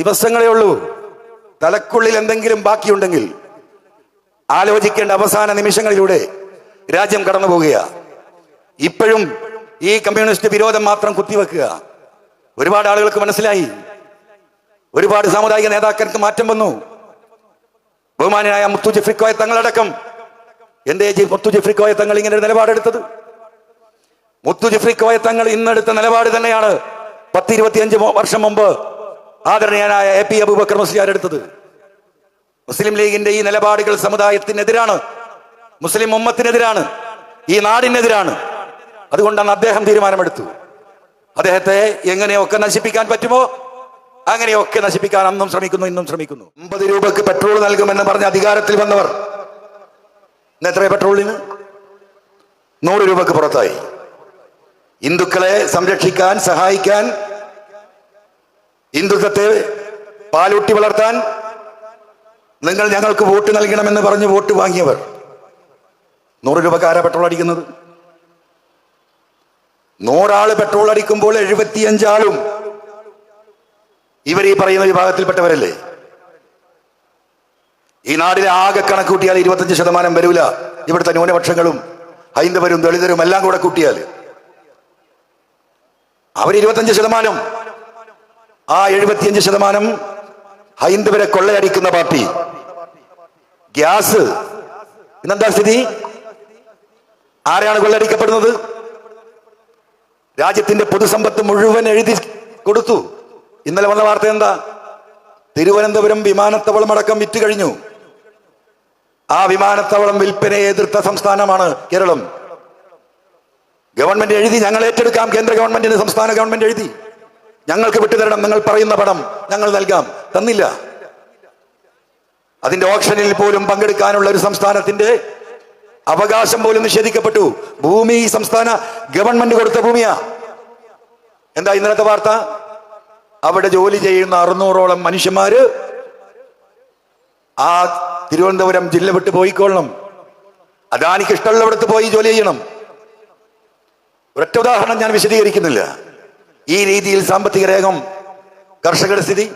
ദിവസങ്ങളേ ഉള്ളൂ. തലക്കുള്ളിൽ എന്തെങ്കിലും ബാക്കിയുണ്ടെങ്കിൽ ആലോചിക്കേണ്ട അവസാന നിമിഷങ്ങളിലൂടെ രാജ്യം കടന്നു പോകുക ഇപ്പോഴും ഈ കമ്മ്യൂണിസ്റ്റ് വിരോധം മാത്രം കുത്തിവെക്കുക. ഒരുപാട് ആളുകൾക്ക് മനസ്സിലായി. ഒരുപാട് സാമുദായിക നേതാക്കൾക്ക് മാറ്റം വന്നു. ബഹുമാനായ മുത്തു ജഫ്രിക്കോയ തങ്ങളടക്കം. എന്റെ മുത്തു ജഫ്രിക്കോയ തങ്ങൾ ഇങ്ങനെ ഒരു നിലപാടെടുത്തത്. മുത്തു ജഫ്രിക്കോയ തങ്ങൾ ഇന്നെടുത്ത നിലപാട് തന്നെയാണ് പത്തിരുപത്തിയഞ്ച് വർഷം മുമ്പ് ആദരണീയനായ എ പി അബൂബക്കർ മുസ്ലിയാർ എടുത്തത്. മുസ്ലിം ലീഗിന്റെ ഈ നിലപാടുകൾ സമുദായത്തിനെതിരാണ്. മുസ്ലിം ഉമ്മത്തിനെതിരാണ്. ഈ നാടിനെതിരാണ്. അതുകൊണ്ടാണ് അദ്ദേഹം തീരുമാനമെടുത്തു. അദ്ദേഹത്തെ എങ്ങനെയൊക്കെ നശിപ്പിക്കാൻ പറ്റുമോ അങ്ങനെയൊക്കെ നശിപ്പിക്കാൻ അന്നും ശ്രമിക്കുന്നു ഇന്നും ശ്രമിക്കുന്നു. അമ്പത് രൂപക്ക് പെട്രോൾ നൽകുമെന്ന് പറഞ്ഞ അധികാരത്തിൽ വന്നവർ ഇന്ന് എത്ര പെട്രോളിന്? നൂറ് രൂപക്ക് പുറത്തായി. ഹിന്ദുക്കളെ സംരക്ഷിക്കാൻ സഹായിക്കാൻ ഹിന്ദുത്വത്തെ പാലൂട്ടി വളർത്താൻ നിങ്ങൾ ഞങ്ങൾക്ക് വോട്ട് നൽകണമെന്ന് പറഞ്ഞ് വോട്ട് വാങ്ങിയവർ. നൂറ് രൂപക്ക് ആരാ പെട്രോൾ അടിക്കുന്നത്. നൂറാൾ പെട്രോൾ അടിക്കുമ്പോൾ എഴുപത്തിയഞ്ചാളും ഇവർ ഈ പറയുന്ന വിഭാഗത്തിൽപ്പെട്ടവരല്ലേ? ഈ നാടിനെ ആകെ കണക്ക് കൂട്ടിയാൽ ഇരുപത്തഞ്ച് ശതമാനം വരൂല. ഇവിടുത്തെ ന്യൂനപക്ഷങ്ങളും ഹൈന്ദവരും ദളിതരും എല്ലാം കൂടെ കൂട്ടിയാൽ. അവർ ഇരുപത്തഞ്ച് ശതമാനം ആ എഴുപത്തിയഞ്ച് ശതമാനം ഹൈന്ദവരെ കൊള്ളയടിക്കുന്ന പാർട്ടി. ഗ്യാസ്. ഇന്നെന്താ സ്ഥിതി? ആരെയാണ് കൊള്ളയടിക്കപ്പെടുന്നത്? രാജ്യത്തിന്റെ പൊതുസമ്പത്ത് മുഴുവൻ എഴുതി കൊടുത്തു. ഇന്നലെ വന്ന വാർത്ത എന്താ? തിരുവനന്തപുരം വിമാനത്താവളം അടക്കം വിറ്റ് കഴിഞ്ഞു. ആ വിമാനത്താവളം വിൽപ്പനയെ എതിർത്ത സംസ്ഥാനമാണ് കേരളം. ഗവൺമെന്റ് എഴുതി ഞങ്ങൾ ഏറ്റെടുക്കാം. കേന്ദ്ര ഗവൺമെന്റിന് സംസ്ഥാന ഗവൺമെന്റ് എഴുതി. ഞങ്ങൾക്ക് വിട്ടുതരണം നിങ്ങൾ പറയുന്ന പണം ഞങ്ങൾ നൽകാം. തന്നില്ല. അതിന്റെ ഓപ്ഷനിൽ പോലും പങ്കെടുക്കാനുള്ള ഒരു സംസ്ഥാനത്തിന്റെ അവകാശം പോലും നിഷേധിക്കപ്പെട്ടു. ഭൂമി ഈ സംസ്ഥാന ഗവൺമെന്റ് കൊടുത്ത ഭൂമിയാ. എന്താ ഇന്നലത്തെ വാർത്ത? അവിടെ ജോലി ചെയ്യുന്ന അറുന്നൂറോളം മനുഷ്യന്മാര് ആ തിരുവനന്തപുരം ജില്ല വിട്ട് പോയിക്കൊള്ളണം. അദാനിക്ക് ഇഷ്ടമുള്ളവിടത്ത് പോയി ജോലി ചെയ്യണം. ഒരൊറ്റ ഉദാഹരണം ഞാൻ വിശദീകരിക്കുന്നില്ല. ഈ രീതിയിൽ സാമ്പത്തിക രേഖം കർഷകരുടെ സ്ഥിതി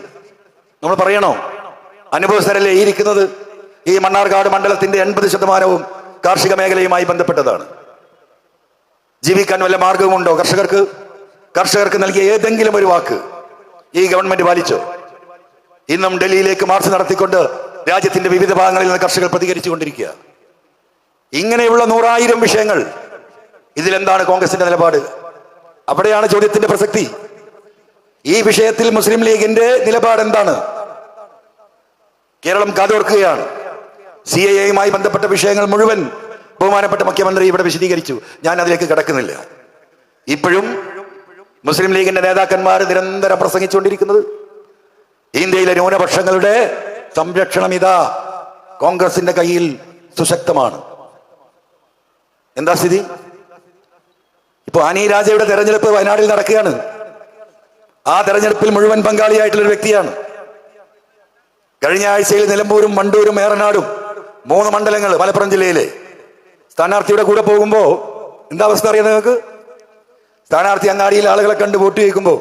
നമ്മൾ പറയണോ? അനുഭവസ്ഥരല്ലേ ഈ ഇരിക്കുന്നത്? ഈ മണ്ണാർക്കാട് മണ്ഡലത്തിന്റെ എൺപത് ശതമാനവും കാർഷിക മേഖലയുമായി ബന്ധപ്പെട്ടതാണ്. ജീവിക്കാൻ വല്ല മാർഗവുമുണ്ടോ? കർഷകർക്ക്? കർഷകർക്ക് നൽകിയ ഏതെങ്കിലും ഒരു വാക്ക് ഈ ഗവൺമെന്റ് പാലിച്ചോ? ഇന്നും ഡൽഹിയിലേക്ക് മാർച്ച് നടത്തിക്കൊണ്ട് രാജ്യത്തിന്റെ വിവിധ ഭാഗങ്ങളിൽ നിന്ന് കർഷകർ പ്രതികരിച്ചു കൊണ്ടിരിക്കുക ഇങ്ങനെയുള്ള നൂറായിരം വിഷയങ്ങൾ ഇതിലെന്താണ് കോൺഗ്രസിന്റെ നിലപാട്? അവിടെയാണ് ചോദ്യത്തിന്റെ പ്രസക്തി. ഈ വിഷയത്തിൽ മുസ്ലിം ലീഗിന്റെ നിലപാട് എന്താണ്? കേരളം കാതോർക്കുകയാണ്. സി എ എയുമായി ബന്ധപ്പെട്ട വിഷയങ്ങൾ മുഴുവൻ ബഹുമാനപ്പെട്ട മുഖ്യമന്ത്രി ഇവിടെ വിശദീകരിച്ചു. ഞാൻ അതിലേക്ക് കിടക്കുന്നില്ല. ഇപ്പോഴും മുസ്ലിം ലീഗിന്റെ നേതാക്കന്മാർ നിരന്തരം പ്രസംഗിച്ചുകൊണ്ടിരിക്കുന്നത്. ഇന്ത്യയിലെ ന്യൂനപക്ഷങ്ങളുടെ സംരക്ഷണം ഇതാ കോൺഗ്രസിന്റെ കയ്യിൽ സുശക്തമാണ്. എന്താ സ്ഥിതി? അനി രാജയുടെ തെരഞ്ഞെടുപ്പ് വയനാട്ടിൽ നടക്കുകയാണ്. ആ തെരഞ്ഞെടുപ്പിൽ മുഴുവൻ പങ്കാളിയായിട്ടുള്ള ഒരു വ്യക്തിയാണ്. കഴിഞ്ഞ ആഴ്ചയിൽ നിലമ്പൂരും മണ്ടൂരും ഏറനാടും മൂന്ന് മണ്ഡലങ്ങൾ മലപ്പുറം ജില്ലയിലെ സ്ഥാനാർത്ഥിയുടെ കൂടെ പോകുമ്പോ എന്താ അവസ്ഥ അറിയാം നിങ്ങൾക്ക്? സ്ഥാനാർത്ഥി അങ്ങാടിയിൽ ആളുകളെ കണ്ട് വോട്ട് ചോദിക്കുമ്പോൾ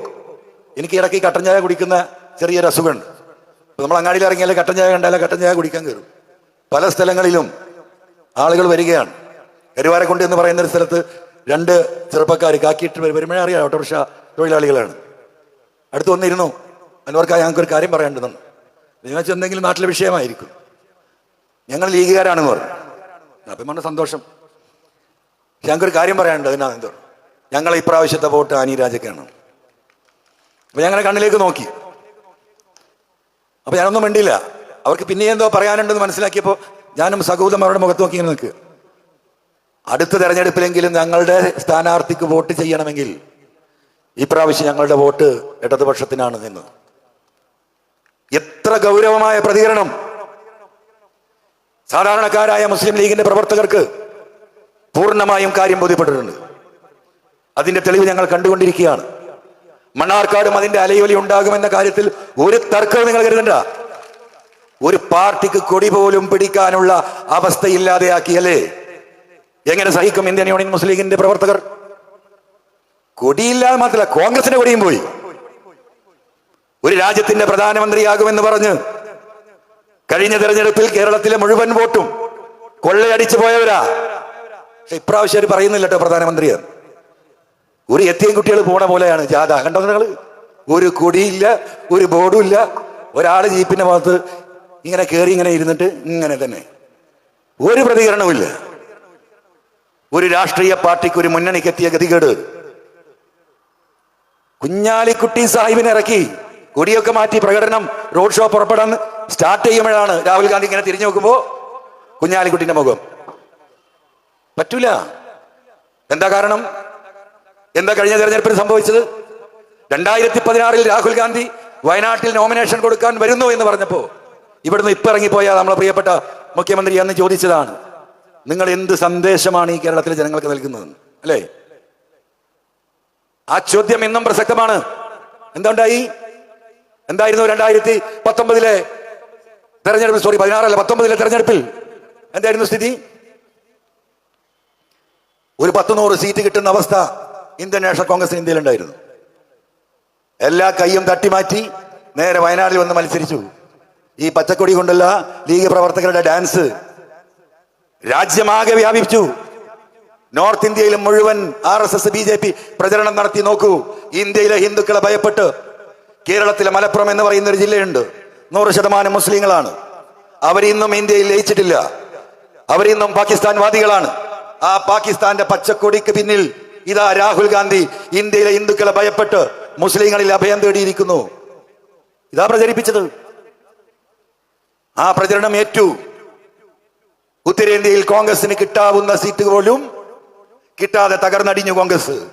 എനിക്ക് ഇടയ്ക്ക് കട്ടൻ ചായ കുടിക്കുന്ന ചെറിയൊരു അസുഖമുണ്ട്. നമ്മൾ അങ്ങാടിയിൽ ഇറങ്ങിയാൽ കട്ടൻ ചായ കണ്ടാലേ കട്ടൻ ചായ കുടിക്കാൻ കയറും. പല സ്ഥലങ്ങളിലും ആളുകൾ വരികയാണ്. കരുവാരക്കുണ്ട് എന്ന് പറയുന്ന ഒരു സ്ഥലത്ത് രണ്ട് ചെറുപ്പക്കാർ കാക്കിയിട്ട് വരും. വരുമ്പോഴേ അറിയാം ഓട്ടോറിക്ഷ തൊഴിലാളികളാണ്. അടുത്ത് വന്നിരുന്നു. അനുവർക്കായി ഞങ്ങൾക്കൊരു കാര്യം പറയേണ്ടതെന്ന് നിങ്ങൾ ചെന്നെങ്കിലും നാട്ടിലെ വിഷയമായിരിക്കും. ഞങ്ങൾ ലീഗുകാരാണെന്ന് പറഞ്ഞു. അപ്പം പറഞ്ഞ സന്തോഷം. ഞങ്ങൾക്കൊരു കാര്യം പറയാനുണ്ട് അതിനാണ് എന്തോ. ഞങ്ങൾ ഇപ്രാവശ്യത്തെ വോട്ട് അനി രാജക്കാണ് അപ്പം ഞങ്ങളെ കണ്ണിലേക്ക് നോക്കി. അപ്പം ഞാനൊന്നും വേണ്ടിയില്ല അവർക്ക് പിന്നെ എന്തോ പറയാനുണ്ടെന്ന് മനസ്സിലാക്കിയപ്പോൾ ഞാനും സഹോദരന്മാരുടെ മുഖത്ത് നോക്കി ഇങ്ങനെ നിൽക്കുക അടുത്ത തെരഞ്ഞെടുപ്പിലെങ്കിലും ഞങ്ങളുടെ സ്ഥാനാർത്ഥിക്ക് വോട്ട് ചെയ്യണമെങ്കിൽ ഇപ്രാവശ്യം ഞങ്ങളുടെ വോട്ട് ഇടതുപക്ഷത്തിനാണ് നിന്ന് എത്ര ഗൗരവമായ പ്രതികരണം. സാധാരണക്കാരായ മുസ്ലിം ലീഗിന്റെ പ്രവർത്തകർക്ക് പൂർണമായും കാര്യം ബോധ്യപ്പെട്ടിട്ടുണ്ട്. അതിന്റെ തെളിവ് ഞങ്ങൾ കണ്ടുകൊണ്ടിരിക്കുകയാണ്. മണ്ണാർക്കാടും അതിന്റെ അലയൊലി ഉണ്ടാകുമെന്ന കാര്യത്തിൽ ഒരു തർക്കവും നിങ്ങൾ കരുതണ്ട. ഒരു പാർട്ടിക്ക് കൊടി പോലും പിടിക്കാനുള്ള അവസ്ഥയില്ലാതെയാക്കിയല്ലേ? എങ്ങനെ സഹിക്കും ഇന്ത്യൻ യൂണിയൻ മുസ്ലിം ലീഗിന്റെ പ്രവർത്തകർ? കൊടിയില്ലാതെ മാത്രമല്ല കോൺഗ്രസിന്റെ കൊടിയും പോയി. ഒരു രാജ്യത്തിന്റെ പ്രധാനമന്ത്രിയാകുമെന്ന് പറഞ്ഞ് കഴിഞ്ഞ തെരഞ്ഞെടുപ്പിൽ കേരളത്തിലെ മുഴുവൻ വോട്ടും കൊള്ളയടിച്ചു പോയവരാ. പക്ഷെ ഇപ്രാവശ്യം അവർ പറയുന്നില്ല കേട്ടോ പ്രധാനമന്ത്രി ഒരു എത്തിയും കുട്ടികൾ പോണ പോലെയാണ് ജാഥ. കണ്ടോ നിങ്ങൾ ഒരു കൊടിയില്ല ഒരു ബോർഡും ഇല്ല ഒരാൾ ജീപ്പിന്റെ ഭാഗത്ത് ഇങ്ങനെ കയറി ഇങ്ങനെ ഇരുന്നിട്ട് ഇങ്ങനെ തന്നെ. ഒരു പ്രതികരണവുമില്ല. ഒരു രാഷ്ട്രീയ പാർട്ടിക്ക് ഒരു മുന്നണിക്ക് എത്തിയ ഗതികേട്. കുഞ്ഞാലിക്കുട്ടി സാഹിബിനെ ഇറക്കി കൊടിയൊക്കെ മാറ്റി പ്രകടനം റോഡ് ഷോ പുറപ്പെടാൻ സ്റ്റാർട്ട് ചെയ്യുമ്പോഴാണ് രാഹുൽ ഗാന്ധി ഇങ്ങനെ തിരിഞ്ഞു നോക്കുമ്പോ കുഞ്ഞാലിക്കുട്ടിന്റെ മുഖം. പറ്റൂല. എന്താ കാരണം? എന്താ കഴിഞ്ഞ തെരഞ്ഞെടുപ്പിൽ സംഭവിച്ചത്? രണ്ടായിരത്തി പതിനാറിൽ രാഹുൽ ഗാന്ധി വയനാട്ടിൽ നോമിനേഷൻ കൊടുക്കാൻ വരുന്നു എന്ന് പറഞ്ഞപ്പോ ഇവിടുന്ന് ഇപ്പൊ ഇറങ്ങിപ്പോയ നമ്മളെ പ്രിയപ്പെട്ട മുഖ്യമന്ത്രി അന്ന് ചോദിച്ചതാണ്. നിങ്ങൾ എന്ത് സന്ദേശമാണ് ഈ കേരളത്തിലെ ജനങ്ങൾക്ക് നൽകുന്നത്? അല്ലേ? ആ ചോദ്യം ഇന്നും പ്രസക്തമാണ്. എന്തുണ്ടായി? എന്തായിരുന്നു രണ്ടായിരത്തി പത്തൊമ്പതിലെ തെരഞ്ഞെടുപ്പ്? സോറി പതിനാറല്ല പത്തൊമ്പതിലെ തെരഞ്ഞെടുപ്പിൽ എന്തായിരുന്നു സ്ഥിതി? ഒരു പത്ത് നൂറ് സീറ്റ് കിട്ടുന്ന അവസ്ഥ ഇന്ത്യൻ നാഷണൽ കോൺഗ്രസ് ഇന്ത്യയിൽ ഉണ്ടായിരുന്നു എല്ലാ കൈയും തട്ടിമാറ്റി നേരെ വയനാട്ടിൽ വന്ന് മത്സരിച്ചു. ഈ പച്ചക്കൊടി കൊണ്ടുള്ള ലീഗ് പ്രവർത്തകരുടെ ഡാൻസ് രാജ്യമാകെ വ്യാപിച്ചു നോർത്ത് ഇന്ത്യയിൽ മുഴുവൻ R S S B J P പ്രചരണം നടത്തി നോക്കൂ. ഇന്ത്യയിലെ ഹിന്ദുക്കളെ ഭയപ്പെട്ട് കേരളത്തിലെ മലപ്പുറം എന്ന് പറയുന്ന ഒരു ജില്ലയുണ്ട്. നൂറ് ശതമാനം മുസ്ലിങ്ങളാണ്. അവരിന്നും ഇന്ത്യയിൽ ലയിച്ചിട്ടില്ല. അവരിന്നും പാകിസ്ഥാൻ വാദികളാണ് ആ പാകിസ്ഥാന്റെ പച്ചക്കൊടിക്ക് പിന്നിൽ ഇതാ രാഹുൽ ഗാന്ധി ഇന്ത്യയിലെ ഹിന്ദുക്കളെ ഭയപ്പെട്ട് മുസ്ലിങ്ങളിൽ അഭയം തേടിയിരിക്കുന്നു. ഇതാ പ്രചരിപ്പിച്ചത്. ആ പ്രചരണം ഏറ്റു. ഉത്തരേന്ത്യയിൽ കോൺഗ്രസിന് കിട്ടാവുന്ന സീറ്റ് പോലും കിട്ടാതെ തകർന്നടിഞ്ഞു കോൺഗ്രസ്.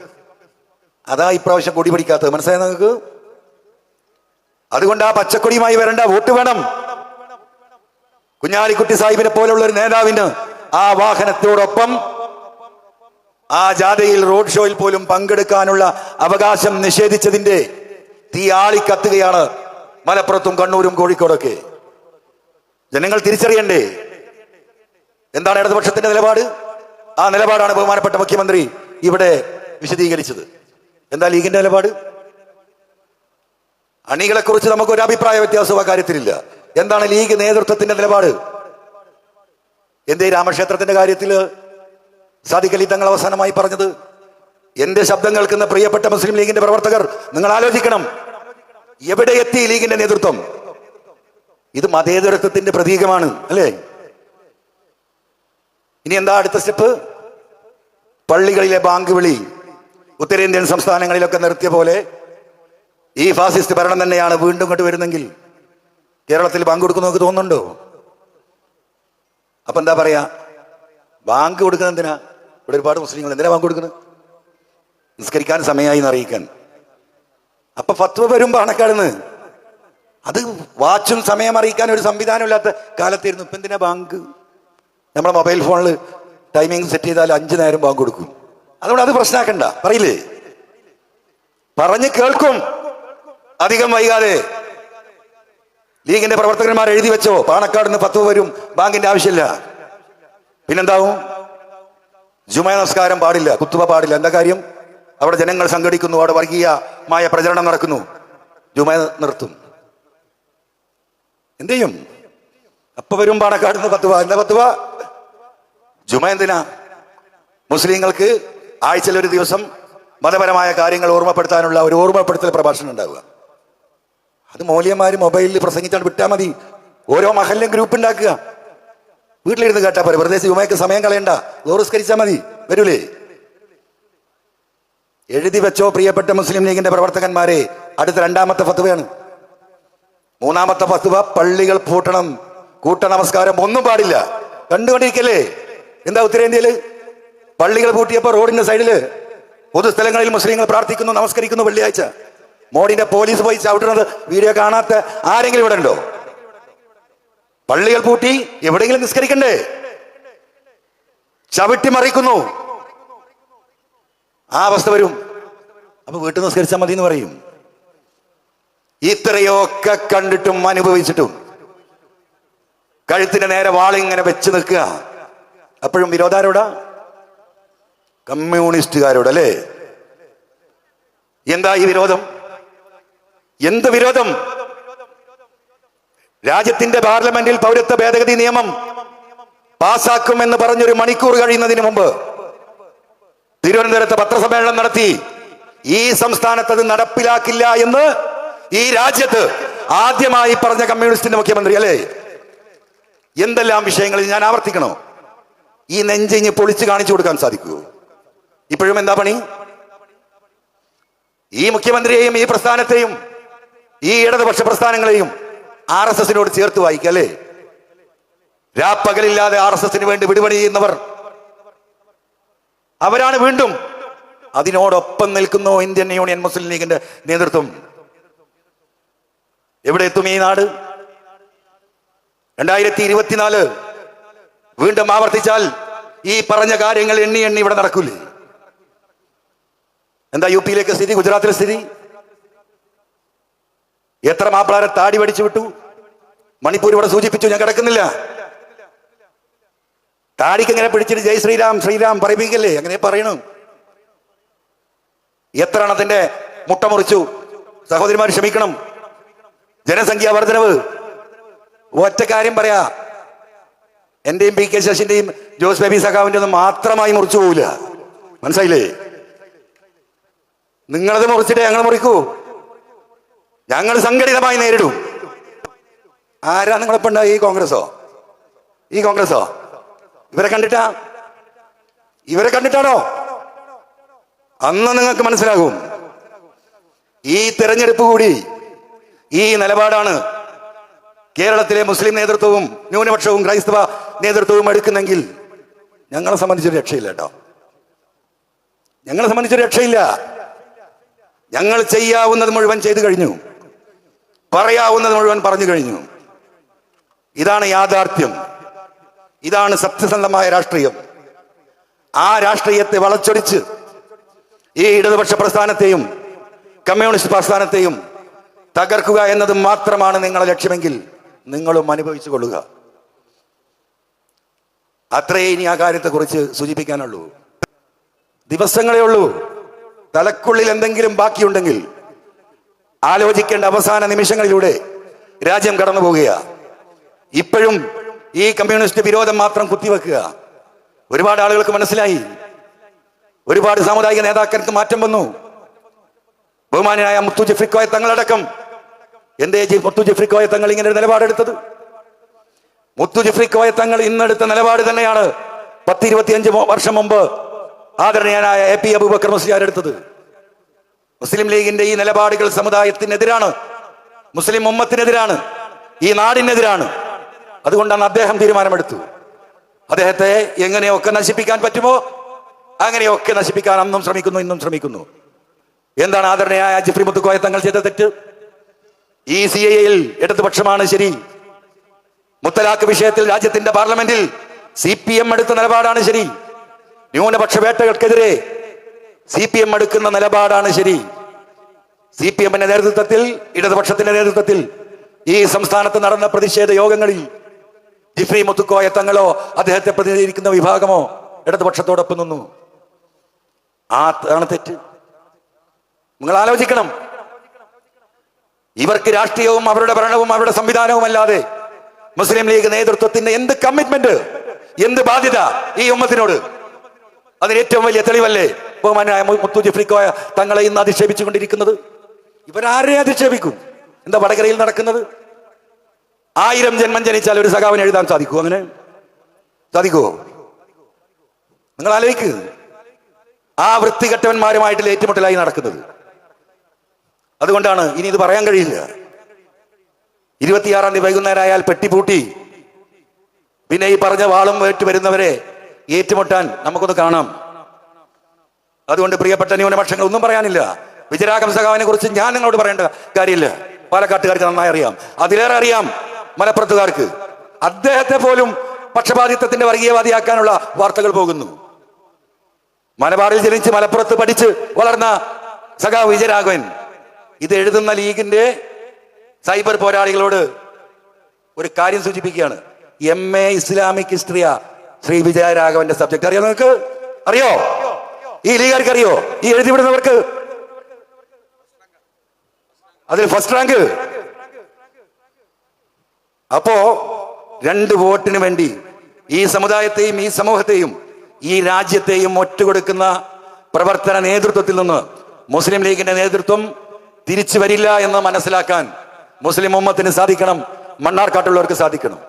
അതാ ഇപ്രാവശ്യം കൊടി പിടിക്കാത്തത്. മനസ്സിലായ നിങ്ങൾക്ക്? അതുകൊണ്ട് ആ പച്ചക്കൊടിയുമായി വരേണ്ട വോട്ട് വേണം. കുഞ്ഞാലിക്കുട്ടി സാഹിബിനെ പോലുള്ള ഒരു നേതാവിന് ആ വാഹനത്തോടൊപ്പം ആ ജാഥയിൽ റോഡ് ഷോയിൽ പോലും പങ്കെടുക്കാനുള്ള അവകാശം നിഷേധിച്ചതിന്റെ തീ ആളിക്കത്തുകയാണ് മലപ്പുറത്തും കണ്ണൂരും കോഴിക്കോടൊക്കെ. ജനങ്ങൾ തിരിച്ചറിയണ്ടേ? എന്താണ് ഇടതുപക്ഷത്തിന്റെ നിലപാട്? ആ നിലപാടാണ് ബഹുമാനപ്പെട്ട മുഖ്യമന്ത്രി ഇവിടെ വിശദീകരിച്ചത്. എന്താ ലീഗിന്റെ നിലപാട്? അണികളെ കുറിച്ച് നമുക്ക് ഒരു അഭിപ്രായ വ്യത്യാസവും കാര്യത്തിലില്ല. എന്താണ് ലീഗ് നേതൃത്വത്തിന്റെ നിലപാട്? എന്തേ രാമക്ഷേത്രത്തിന്റെ കാര്യത്തിൽ സാദിഖ് അലി തങ്ങൾ അവസാനമായി പറഞ്ഞത്? എന്റെ ശബ്ദം കേൾക്കുന്ന പ്രിയപ്പെട്ട മുസ്ലിം ലീഗിന്റെ പ്രവർത്തകർ? നിങ്ങൾ ആലോചിക്കണം. എവിടെ എത്തി ലീഗിന്റെ നേതൃത്വം? ഇത് മതേതരത്വത്തിന്റെ പ്രതീകമാണ് അല്ലേ? ഇനി എന്താ അടുത്ത സ്റ്റെപ്പ്? പള്ളികളിലെ ബാങ്ക് വിളി. ഉത്തരേന്ത്യൻ സംസ്ഥാനങ്ങളിലൊക്കെ നിർത്തിയ പോലെ ഈ ഫാസിസ്റ്റ് ഭരണം തന്നെയാണ് വീണ്ടും ഇങ്ങോട്ട് വരുന്നെങ്കിൽ കേരളത്തിൽ ബാങ്ക് കൊടുക്കുന്ന നമുക്ക് തോന്നുന്നുണ്ടോ? അപ്പൊ എന്താ പറയാ? ബാങ്ക് കൊടുക്കുന്ന എന്തിനാ? ഇവിടെ ഒരുപാട് മുസ്ലിങ്ങൾ എന്തിനാ ബാങ്ക് കൊടുക്കുന്നത്? നിസ്കരിക്കാൻ സമയമായി എന്ന് അറിയിക്കാൻ. അപ്പൊ ഫത്വ വരുമ്പോ അണക്കാടുന്ന് അത് വാച്ചും സമയം അറിയിക്കാൻ ഒരു സംവിധാനം ഇല്ലാത്ത കാലത്തായിരുന്നു. ഇപ്പൊ എന്തിനാ ബാങ്ക്? നമ്മുടെ മൊബൈൽ ഫോണിൽ ടൈമിംഗ് സെറ്റ് ചെയ്താൽ അഞ്ചു നേരം ബാങ്ക് കൊടുക്കും. അതുകൊണ്ട് അത് പ്രശ്നമാക്കണ്ട പറയില്ലേ? പറഞ്ഞ് കേൾക്കും. അധികം വൈകാതെ. ലീഗിന്റെ പ്രവർത്തകന്മാർ എഴുതി വെച്ചോ? പാണക്കാട് നിന്ന് പത്ത് വരും. ബാങ്കിന്റെ ആവശ്യമില്ല. പിന്നെന്താവും? ജുമ നമസ്കാരം പാടില്ല. കുത്തുവ പാടില്ല. എന്താ കാര്യം? അവിടെ ജനങ്ങൾ സംഘടിക്കുന്നു. അവിടെ വർഗീയമായ പ്രചരണം നടക്കുന്നു. ജുമ നിർത്തും. എന്ത് ചെയ്യും? അപ്പൊ വരും പാണക്കാട് നിന്ന് പത്തുവ. എന്താ പത്തുവ? ജുമ എന്തിനാ? മുസ്ലിങ്ങൾക്ക് ആഴ്ചയിൽ ഒരു ദിവസം മതപരമായ കാര്യങ്ങൾ ഓർമ്മപ്പെടുത്താനുള്ള ഒരു ഓർമ്മപ്പെടുത്തൽ പ്രഭാഷണം ഉണ്ടാവുക. അത് മൗലിയന്മാർ മൊബൈലിൽ പ്രസംഗിച്ചാണ് വിട്ടാൽ മതി. ഓരോ മഹലിലും ഗ്രൂപ്പ് ഉണ്ടാക്കുക. വീട്ടിലിരുന്ന് കേട്ടാ പോരെ. വെറുതെ ജുമയ്ക്ക് സമയം കളയണ്ട. ലോറിസ്കരിച്ചാൽ മതി. വരൂലേ? എഴുതി വെച്ചോ പ്രിയപ്പെട്ട മുസ്ലിം ലീഗിന്റെ പ്രവർത്തകന്മാരെ. അടുത്ത രണ്ടാമത്തെ ഫത്തുവയാണ് മൂന്നാമത്തെ ഫത്തുവ പള്ളികൾ പൂട്ടണം. കൂട്ട നമസ്കാരം ഒന്നും പാടില്ല. കണ്ടുകൊണ്ടിരിക്കല്ലേ? എന്താ ഉത്തരേന്ത്യയിൽ? പള്ളികൾ പൂട്ടിയപ്പോ റോഡിന്റെ സൈഡിൽ പൊതുസ്ഥലങ്ങളിൽ മുസ്ലിങ്ങൾ പ്രാർത്ഥിക്കുന്നു നമസ്കരിക്കുന്നു വെള്ളിയാഴ്ച. മോഡിന്റെ പോലീസ് പോയി ചവിട്ടുന്നത് വീഡിയോ കാണാത്ത ആരെങ്കിലും ഇവിടെ ഉണ്ടോ? പള്ളികൾ പൂട്ടി എവിടെയെങ്കിലും നിസ്കരിക്കണ്ടേ? ചവിട്ടി മറിക്കുന്നു. ആ അവസ്ഥ വരും. അപ്പൊ വീട്ടിൽ നിസ്കരിച്ചാൽ മതി എന്ന് പറയും. ഇത്രയൊക്കെ കണ്ടിട്ടും അനുഭവിച്ചിട്ടും കഴുത്തിന്റെ നേരെ വാളിങ്ങനെ വെച്ച് നിൽക്കുക. അപ്പോഴും വിരോധാരോടാ? കമ്മ്യൂണിസ്റ്റുകാരോട് അല്ലേ എന്താ ഈ വിരോധം? എന്ത് വിരോധം? രാജ്യത്തിന്റെ പാർലമെന്റിൽ പൗരത്വ ഭേദഗതി നിയമം പാസാക്കുമെന്ന് പറഞ്ഞൊരു മണിക്കൂർ കഴിയുന്നതിന് മുമ്പ് തിരുവനന്തപുരത്ത് പത്രസമ്മേളനം നടത്തി ഈ സംസ്ഥാനത്ത് അത് നടപ്പിലാക്കില്ല എന്ന് ഈ രാജ്യത്ത് ആദ്യമായി പറഞ്ഞ കമ്മ്യൂണിസ്റ്റിന്റെ മുഖ്യമന്ത്രി അല്ലേ? എന്തെല്ലാം വിഷയങ്ങളിൽ ഞാൻ ആവർത്തിക്കണോ? ഈ നെഞ്ചിഞ്ഞ് പൊളിച്ചു കാണിച്ചു കൊടുക്കാൻ സാധിക്കൂ. ഇപ്പോഴും എന്താ പണി? ഈ മുഖ്യമന്ത്രിയെയും ഈ പ്രസ്ഥാനത്തെയും ഈ ഇടതുപക്ഷ പ്രസ്ഥാനങ്ങളെയും ആർ എസ് എസിനോട് ചേർത്ത് വായിക്കല്ലേ രാപ്പകലില്ലാതെ ആർ എസ് എസിന് വേണ്ടി വിടുപണി ചെയ്യുന്നവർ. അവരാണ് വീണ്ടും അതിനോടൊപ്പം നിൽക്കുന്നു ഇന്ത്യൻ യൂണിയൻ മുസ്ലിം ലീഗിന്റെ നേതൃത്വം. എവിടെ എത്തും ഈ നാട്? രണ്ടായിരത്തി ഇരുപത്തിനാല് വീണ്ടും ആവർത്തിച്ചാൽ ഈ പറഞ്ഞ കാര്യങ്ങൾ എണ്ണി എണ്ണി ഇവിടെ നടക്കൂലേ? എന്താ യു പിയിലേക്ക് സ്ഥിതി? ഗുജറാത്തിലെ സ്ഥിതി? എത്ര മാപ്പിളാരെ താടി പഠിച്ചു വിട്ടു? മണിപ്പൂർ ഇവിടെ സൂചിപ്പിച്ചു ഞാൻ കിടക്കുന്നില്ല. താടിക്ക് ഇങ്ങനെ പിടിച്ചിട്ട് ജയ് ശ്രീരാം ശ്രീരാം പറയിപ്പിക്കല്ലേ? അങ്ങനെ പറയണം. എത്ര എണ്ണത്തിന്റെ മുട്ട മുറിച്ചു? സഹോദരിമാർ ക്ഷമിക്കണം. ജനസംഖ്യാ വർധനവ്. ഒറ്റ കാര്യം പറയാ എന്റെയും പി കെ ശശിന്റെയും ജോസ് ബേബി സഖാവിന്റെ ഒന്നും മാത്രമായി മുറിച്ചു പോവില്ല. മനസ്സിലായില്ലേ? നിങ്ങളത് മുറിച്ചിട്ടേ ഞങ്ങൾ മുറിക്കൂ. ഞങ്ങൾ സംഘടിതമായി നേരിടും. ആരാ നിങ്ങളിപ്പോ ഉണ്ടായി ഈ കോൺഗ്രസോ? ഈ കോൺഗ്രസോ? ഇവരെ കണ്ടിട്ടാ? ഇവരെ കണ്ടിട്ടാണോ? അന്ന് നിങ്ങൾക്ക് മനസ്സിലാകും. ഈ തെരഞ്ഞെടുപ്പ് കൂടി ഈ നിലപാടാണ് കേരളത്തിലെ മുസ്ലിം നേതൃത്വവും ന്യൂനപക്ഷവും ക്രൈസ്തവ നേതൃത്വവും എടുക്കുന്നെങ്കിൽ ഞങ്ങളെ സംബന്ധിച്ചൊരു രക്ഷയില്ല കേട്ടോ. ഞങ്ങളെ സംബന്ധിച്ചൊരു രക്ഷയില്ല. ഞങ്ങൾ ചെയ്യാവുന്നത് മുഴുവൻ ചെയ്തു കഴിഞ്ഞു. പറയാവുന്നത് മുഴുവൻ പറഞ്ഞു കഴിഞ്ഞു. ഇതാണ് യാഥാർത്ഥ്യം. ഇതാണ് സത്യസന്ധമായ രാഷ്ട്രീയം. ആ രാഷ്ട്രീയത്തെ വളച്ചൊടിച്ച് ഈ ഇടതുപക്ഷ പ്രസ്ഥാനത്തെയും കമ്മ്യൂണിസ്റ്റ് പ്രസ്ഥാനത്തെയും തകർക്കുക എന്നത് മാത്രമാണ് നിങ്ങളെ ലക്ഷ്യമെങ്കിൽ നിങ്ങളും അനുഭവിച്ചു കൊള്ളുക അത്രേ ഇനി ആ കാര്യത്തെക്കുറിച്ച് സൂചിപ്പിക്കാനുള്ളൂ. ദിവസങ്ങളേ ഉള്ളൂ. തലക്കുള്ളിൽ എന്തെങ്കിലും ബാക്കിയുണ്ടെങ്കിൽ ആലോചിക്കേണ്ട അവസാന നിമിഷങ്ങളിലൂടെ രാജ്യം കടന്നു പോകുക ഇപ്പോഴും ഈ കമ്മ്യൂണിസ്റ്റ് വിരോധം മാത്രം കുത്തിവെക്കുക. ഒരുപാട് ആളുകൾക്ക് മനസ്സിലായി. ഒരുപാട് സാമുദായിക നേതാക്കൾക്ക് മാറ്റം വന്നു. ബഹുമാനായ മുത്തു ജഫ്രിക്കോയ തങ്ങളടക്കം എന്തേ ചെയ്യും മുത്തു ജഫ്രിക്കോയ തങ്ങൾ ഇങ്ങനെ ഒരു നിലപാടെടുത്തത് മുത്തു ജഫ്രിക്കോയ തങ്ങൾ ഇന്നെടുത്ത നിലപാട് തന്നെയാണ് പത്തിരുപത്തിയഞ്ച് വർഷം മുമ്പ് ആദരണീയനായ എ പി അബൂബക്കർ മുസ്ലിയാർ എടുത്തത്. മുസ്ലിം ലീഗിന്റെ ഈ നിലപാടുകൾ സമുദായത്തിനെതിരാണ്. മുസ്ലിം ഉമ്മത്തിനെതിരാണ്. ഈ നാടിനെതിരാണ്. അതുകൊണ്ടാണ് അദ്ദേഹം തീരുമാനമെടുത്തു. അദ്ദേഹത്തെ എങ്ങനെയൊക്കെ നശിപ്പിക്കാൻ പറ്റുമോ അങ്ങനെയൊക്കെ നശിപ്പിക്കാൻ അന്നും ശ്രമിക്കുന്നു ഇന്നും ശ്രമിക്കുന്നു. എന്താണ് ആദരണീയായ ജിഫ്രി മുത്തുക്കോയ തങ്ങൾ ചെയ്ത തെറ്റ്? ഈ സി എയിൽ ഇടതുപക്ഷമാണ് ശരി. മുത്തലാഖ് വിഷയത്തിൽ രാജ്യത്തിന്റെ പാർലമെന്റിൽ സി പി എം എടുത്ത നിലപാടാണ് ശരി. ന്യൂനപക്ഷ വേട്ടകൾക്കെതിരെ സി പി എം എടുക്കുന്ന നിലപാടാണ് ശരി. സി പി എമ്മിന്റെ നേതൃത്വത്തിൽ ഇടതുപക്ഷത്തിന്റെ നേതൃത്വത്തിൽ ഈ സംസ്ഥാനത്ത് നടന്ന പ്രതിഷേധ യോഗങ്ങളിൽ ജിഫ്രി മുത്തുക്കോയ തങ്ങളോ അദ്ദേഹത്തെ പ്രതിനിധീകരിക്കുന്ന വിഭാഗമോ ഇടതുപക്ഷത്തോടൊപ്പം നിന്നു. ആ തെറ്റ്. നിങ്ങൾ ആലോചിക്കണം. ഇവർക്ക് രാഷ്ട്രീയവും അവരുടെ ഭരണവും അവരുടെ സംവിധാനവും അല്ലാതെ മുസ്ലിം ലീഗ് നേതൃത്വത്തിന്റെ എന്ത് കമ്മിറ്റ്മെന്റ് എന്ത് ബാധ്യത ഈ ഉമ്മത്തിനോട്? അതിന് ഏറ്റവും വലിയ തെളിവല്ലേ ബഹുമാനായ മുത്തു ജഫ്രിക്കോയ തങ്ങളെ ഇന്ന് അധിക്ഷേപിച്ചുകൊണ്ടിരിക്കുന്നത്? ഇവരാരെ അധിക്ഷേപിക്കും? എന്താ വടകരയിൽ നടക്കുന്നത്? ആയിരം ജന്മം ജനിച്ചാൽ ഒരു സഖാവിന് എഴുതാൻ സാധിക്കൂ അങ്ങനെ? സാധിക്കുമോ നിങ്ങൾ ആലോചിക്കുക ആ വൃത്തികെട്ടവന്മാരുമായിട്ടുള്ള ഏറ്റുമുട്ടലായി നടക്കുന്നത്? അതുകൊണ്ടാണ് ഇനി ഇത് പറയാൻ കഴിയില്ല. ഇരുപത്തിയാറാം തീയതി വൈകുന്നേരമായാൽ പെട്ടിപൂട്ടി. പിന്നെ ഈ പറഞ്ഞ വാളും വേറ്റ് വരുന്നവരെ ഏറ്റുമുട്ടാൻ നമുക്കൊന്ന് കാണാം. അതുകൊണ്ട് പ്രിയപ്പെട്ട ന്യൂനപക്ഷങ്ങൾ ഒന്നും പറയാനില്ല. വിജയരാഘവ സഖാവിനെ കുറിച്ച് ഞാൻ നിങ്ങളോട് പറയേണ്ട കാര്യമില്ല. പാലക്കാട്ടുകാർക്ക് നന്നായി അറിയാം. അതിലേറെ അറിയാം മലപ്പുറത്തുകാർക്ക്. അദ്ദേഹത്തെ പോലും പക്ഷപാതിത്വത്തിന്റെ വർഗീയവാദിയാക്കാനുള്ള വാർത്തകൾ പോകുന്നു. മലബാറിൽ ജനിച്ച് മലപ്പുറത്ത് പഠിച്ച് വളർന്ന സഖാവ് വിജയരാഘവൻ ഇത് എഴുതുന്ന ലീഗിന്റെ സൈബർ പോരാളികളോട് ഒരു കാര്യം സൂചിപ്പിക്കുകയാണ്. എം എ ഇസ്ലാമിക് ഹിസ്റ്ററിയ ശ്രീ വിജയരാഘവന്റെ സബ്ജക്ട് അറിയോ നിങ്ങൾക്ക്? അറിയോ? ഈ ലീഗുകാർക്ക് അറിയോ? ഈ എഴുതിവിടുന്നവർക്ക്? അതിൽ ഫസ്റ്റ് റാങ്ക് അപ്പോ രണ്ട് വോട്ടിന് വേണ്ടി ഈ സമുദായത്തെയും ഈ സമൂഹത്തെയും ഈ രാജ്യത്തെയും ഒറ്റുകൊടുക്കുന്ന പ്രവർത്തന നേതൃത്വത്തിൽ നിന്ന് മുസ്ലിം ലീഗിന്റെ നേതൃത്വം തിരിച്ചു വരില്ല എന്ന് മനസ്സിലാക്കാൻ മുസ്ലിം ഉമ്മത്തിന് സാധിക്കണം മണ്ണാർക്കാട്ടുള്ളവർക്ക് സാധിക്കണം.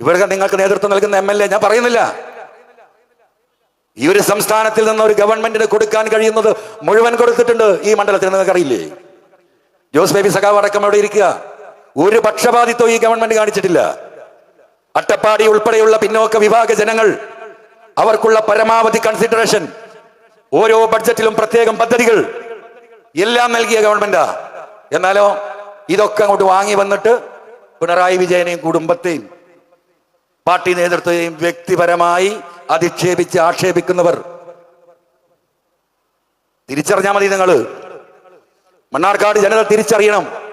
ഇവർക്ക് നിങ്ങൾക്ക് നേതൃത്വം നൽകുന്ന എം എൽ എ ഞാൻ പറയുന്നില്ല. ഈ ഒരു സംസ്ഥാനത്തിൽ നിന്ന് ഒരു ഗവൺമെന്റിന് കൊടുക്കാൻ കഴിയുന്നത് മുഴുവൻ കൊടുത്തിട്ടുണ്ട്. ഈ മണ്ഡലത്തിൽ നിങ്ങൾക്ക് അറിയില്ലേ? ജോസ് ബേബി സഖാവ് അടക്കം അവിടെ ഇരിക്കുക. ഒരു പക്ഷപാതിത്വം ഈ ഗവൺമെന്റ് കാണിച്ചിട്ടില്ല. അട്ടപ്പാടി ഉൾപ്പെടെയുള്ള പിന്നോക്ക വിഭാഗ ജനങ്ങൾ അവർക്കുള്ള പരമാവധി കൺസിഡറേഷൻ ഓരോ ബഡ്ജറ്റിലും പ്രത്യേകം പദ്ധതികൾ എല്ലാം നൽകിയ ഗവൺമെന്റാ. എന്നാലോ ഇതൊക്കെ അങ്ങോട്ട് വാങ്ങി വന്നിട്ട് പിണറായി വിജയനെയും കുടുംബത്തെയും പാർട്ടി നേതൃത്വത്തെയും വ്യക്തിപരമായി അധിക്ഷേപിച്ച് ആക്ഷേപിക്കുന്നവർ. തിരിച്ചറിഞ്ഞാൽ മതി നിങ്ങൾ മണ്ണാർക്കാട് ജനത തിരിച്ചറിയണം.